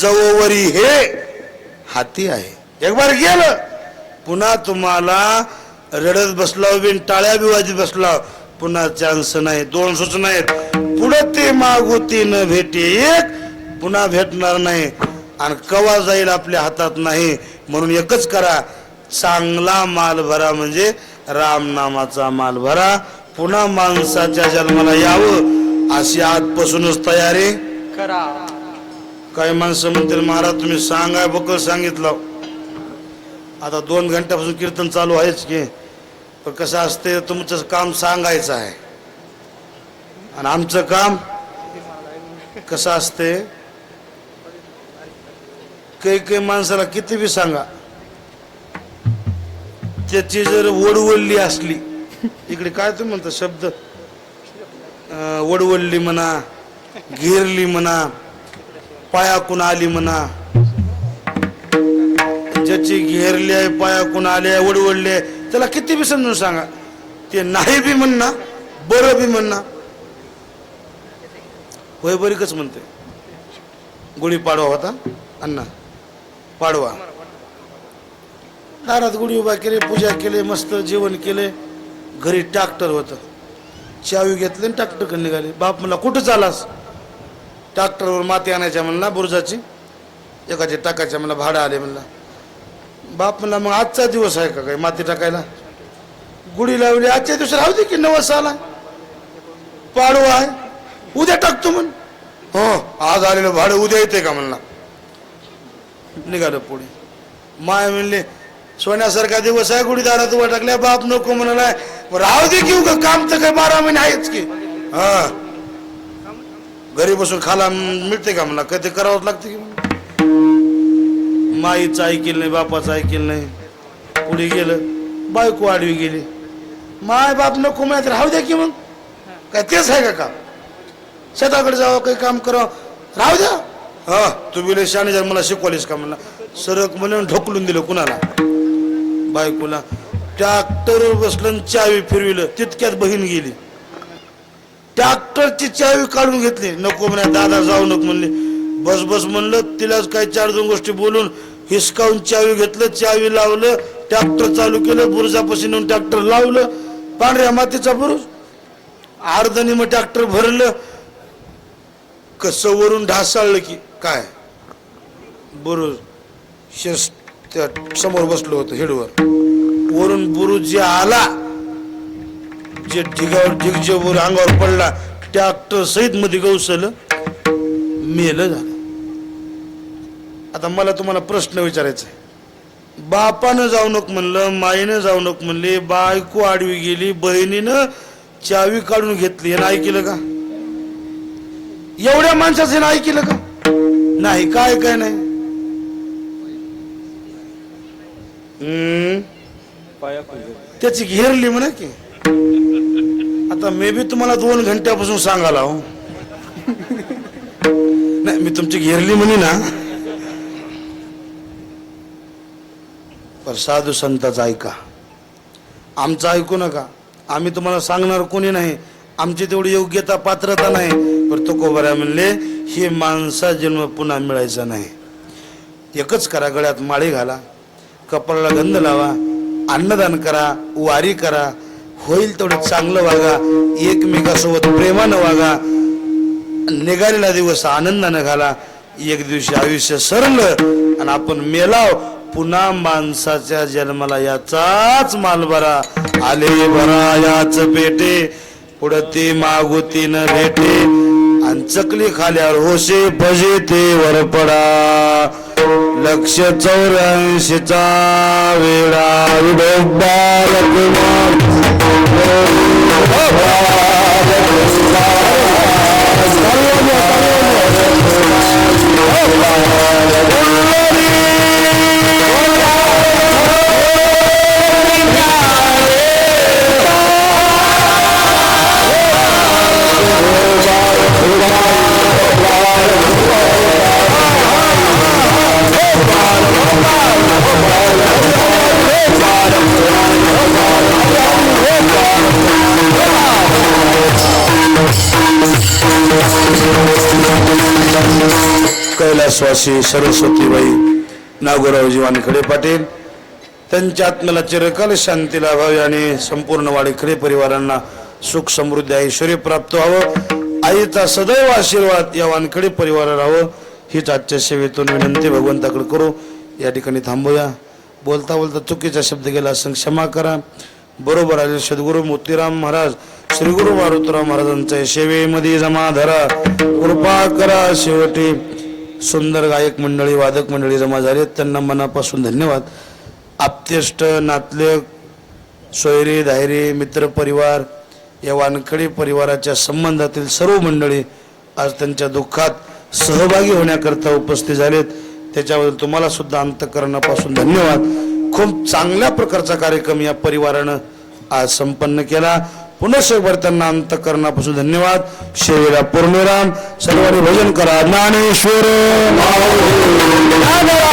जवळवरी हे हाती आहे. एक बार गेलं पुन्हा तुम्हाला रडत बसलाव बिन टाळ्या बिवाजीत बसलाव पुन्हा चान्स नाही दोन सूचना आहेत पुढे ते मागुती न भेटे एक पुन्हा भेटणार नाही. आणि कवा जाईल आपल्या हातात नाही म्हणून एकच करा. चांगला माल भरा म्हणजे रामनामाचा माल भरा. पुन्हा माणसाच्या जन्माला यावं अशी आजपासूनच तयारी. करा. काही माणसं म्हणतील महाराज तुम्ही सांगाय बकल सांगितलं. आता दोन घंट्यापासून कीर्तन चालू आहेच की पण कसं असते तुमचं काम सांगायचं आहे. आणि आमचं काम कसं असते काही काही माणसाला किती बी सांगा. त्याची जर वडवडली असली इकडे काय तुम्ही म्हणता शब्द? वडवल्ली वडवडली म्हणा घेरली म्हणा पायाकून आली म्हणा. ज्याची घेरली आहे पाया आली वडवडले आहे त्याला किती बी समजून सांगा. ते नाही बी म्हणणं बरं बी म्हणणं. होय बरीकच म्हणते. गुढी पाडवा होता. अण्णा पाडवा. दारात गुढी उभा केली पूजा केली मस्त जेवण केले. घरी ट्रॅक्टर होतं. चावी घेतले आणि ट्रॅक्टर निघाले. बाप मला कुठं चालास ट्रॅक्टरवर माती आणायच्या म्हणला बुरजाची. एकाचे टाकायच्या म्हणला भाडं आले म्हणला. बाप म्हणला मग आजचा दिवस आहे का काय माती टाकायला? गुढी लावली आजच्या दिवशी राहू दे की नवस आला. पाडवा आहे उद्या टाकतो म्हण. हो आज आलेलं भाडं उद्या येते का? म्हणला. निघालं पुढे. माय म्हणले सोन्यासारखा दिवस आहे गुढी दारात उभा टाकल्या बाप नको म्हणाला राहू दे की उगा काम तर काय बारा महिने आहेच की. हा. घरी बसून खाला मिळते का म्हणला कधी करावंच लागते की माईचं ऐकेल नाही बापाचं ऐकेल नाही. पुढे गेलं बायको आडवी गेली. माय बाप नको म्हणत राहू द्या की मग. काय तेच आहे का काम? शेताकडे जावं काही काम करावं. राहू द्या. हा तू बिले शाणे जर मला शिकवलीस का म्हणला सरक म्हणून ढोकलून दिलं कुणाला? बायकोला. ट्रॅक्टर बसलं चावी फिरविलं तितक्यात बहीण गेली. ट्रॅक्टरची चावी काढून घेतली. नको म्हणे दादा जाऊ नको म्हणले. बस बस म्हणलं तिलाच काही चार दोन गोष्टी बोलून हिसकावून चावी घेतलं चावी लावलं ट्रॅक्टर चालू केलं बुरुजापाशी नेऊन ट्रॅक्टर लावलं पांढऱ्या मातीचा बुरुज अर्धनी मग ट्रॅक्टर भरलं. कसं वरून ढासाळलं की काय? बुरुज शेस त्या समोर बसलो होतो हेडवर. वरून बुरुज जे आला जे ढिगावर ढिग जे वर अंगावर पडला ट्रॅक्टर सहित मध्ये गवसलं मेलं झालं. आता मला तुम्हाला प्रश्न विचारायचा आहे. बापानं जाऊ नको म्हणलं माईनं जाऊ नको म्हणले बायको आडवी गेली बहिणीनं चावी काढून घेतली हे नाही केलं का? एवढ्या माणसाचं हे नाही केलं का? नाही काय काय नाही? हम्म? त्याची घेरली म्हणा की. आता मे बी तुम्हाला दोन घंट्यापासून सांगायला हो. नाही मी तुमची घेरली म्हणे ना. पर साधू संताचा ऐका. आमचं ऐकू नका. आम्ही तुम्हाला सांगणार कोणी नाही. आमची तेवढी योग्यता पात्रता नाही. पण तो कोबऱ्या म्हणले हे माणसा जन्म पुन्हा मिळायचा नाही. एकच करा गळ्यात माळी घाला. कपाळाला गंध लावा. अन्नदान करा वारी करा. होईल तेवढं चांगलं वागा एकमेकासोबत प्रेमानं वागा. निघालेला दिवस आनंदानं घाला. एक दिवशी आयुष्य सरलं आणि आपण मेलाव. पुन्हा माणसाच्या जन्माला याचाच माल बरा आले बरा याच पेटे. पुढं ते मागुती न भेटे. आणि चकली खाल्यावर होशे भजे ते वर पडा. लक्ष चौऱ्याऐंशीचा वेळा विडोबा Oh, कैलासवासी सरस्वतीबाई नागोरावजी वानखडे पाटील त्यांच्या आत्म्याला चिरकाल शांती लाभावी आणि संपूर्ण वाडीखडे परिवारांना सुख समृद्धी ऐश्वर प्राप्त व्हावं. आईचा सदैव आशीर्वाद या वानखडे परिवाराला राहावं. हीच आजच्या सेवेतून विनंती. भगवंताकडे करू. या ठिकाणी थांबूया. बोलता बोलता चुकीचा शब्द गेला असं क्षमा करा. बरोबर आले सद्गुरू मोतीराम महाराज श्रीगुरु मारुतराव महाराजांच्या सेवेमध्ये जमा धरा. कृपा करा शेवटी. सुंदर गायक मंडळी वादक मंडळी जमा झाले. त्यांना मनापासून धन्यवाद. आप्तेष्ट नातले सोयरे धायरे मित्र परिवार या वानखडे परिवाराच्या संबंधातील सर्व मंडळी आज त्यांच्या दुःखात सहभागी होण्याकरता उपस्थित झालेत. त्याच्याबद्दल तुम्हाला सुद्धा अंतकरणापासून धन्यवाद. खूप चांगल्या प्रकारचा कार्यक्रम या परिवारानं आज संपन्न केला. पुन्हा त्यांना अंतकरणापासून धन्यवाद। शेवेला पूर्णराम सर्वांनी भजन करा। ज्ञानेश्वर। ज्ञानेश्वर।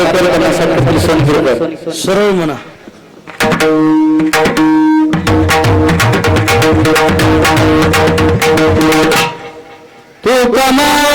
कार्य करण्यासाठी सरळ म्हणा. तू कमाने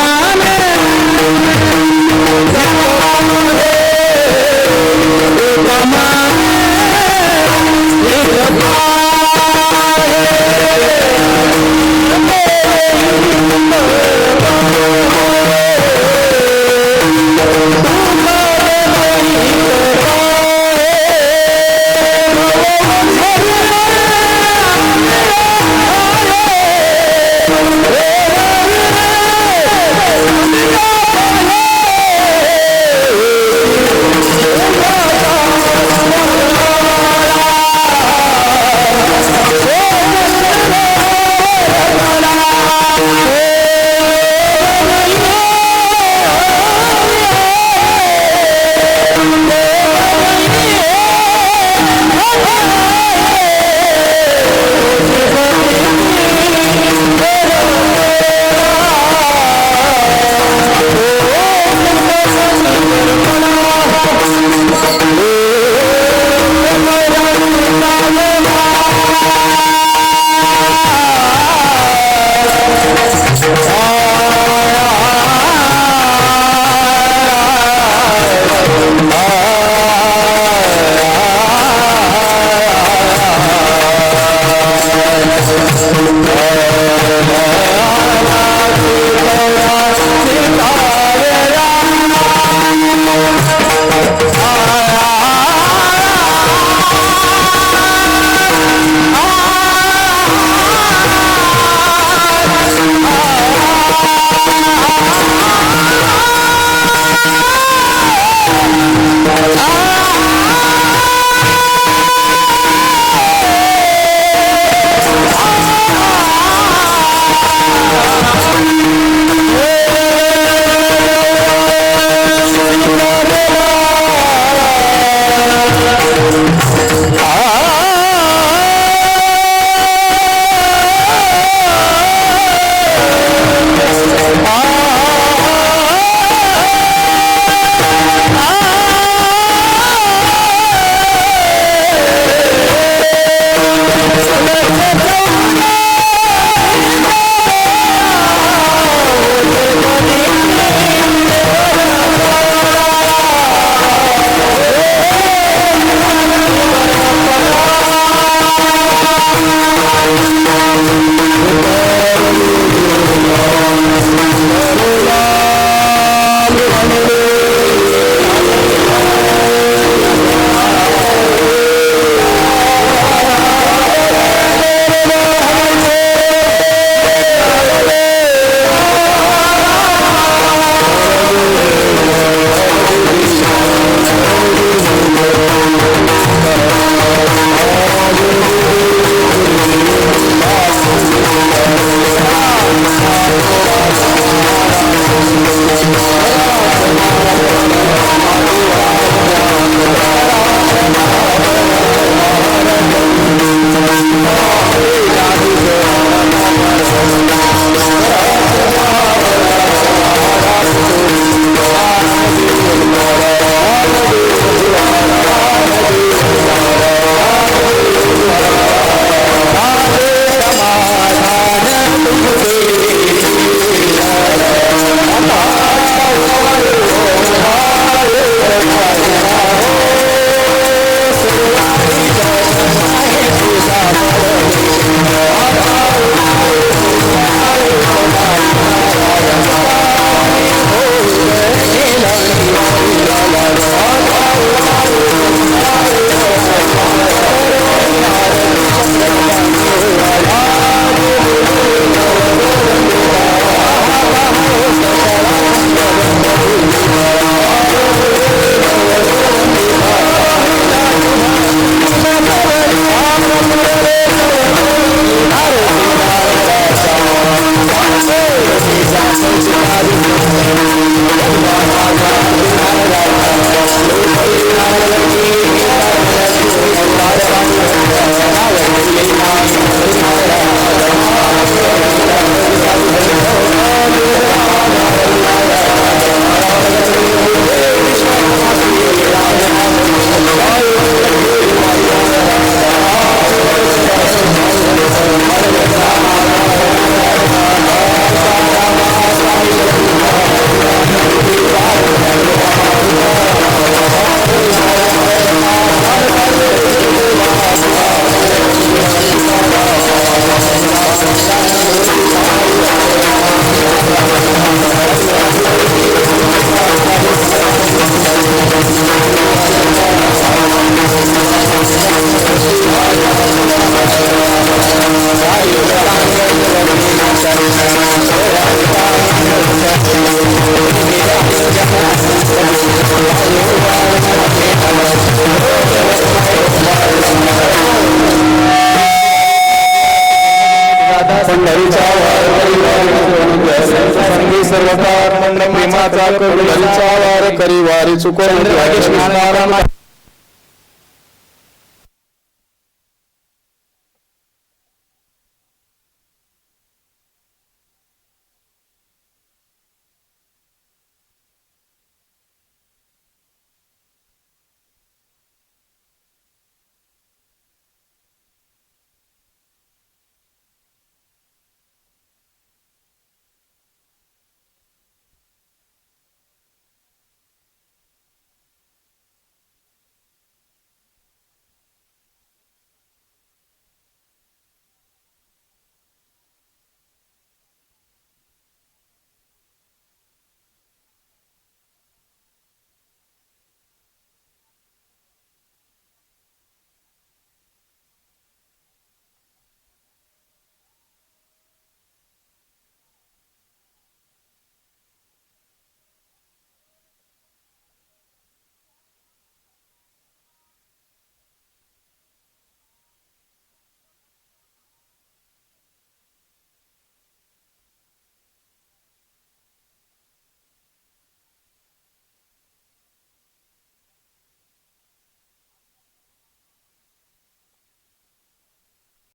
सर्व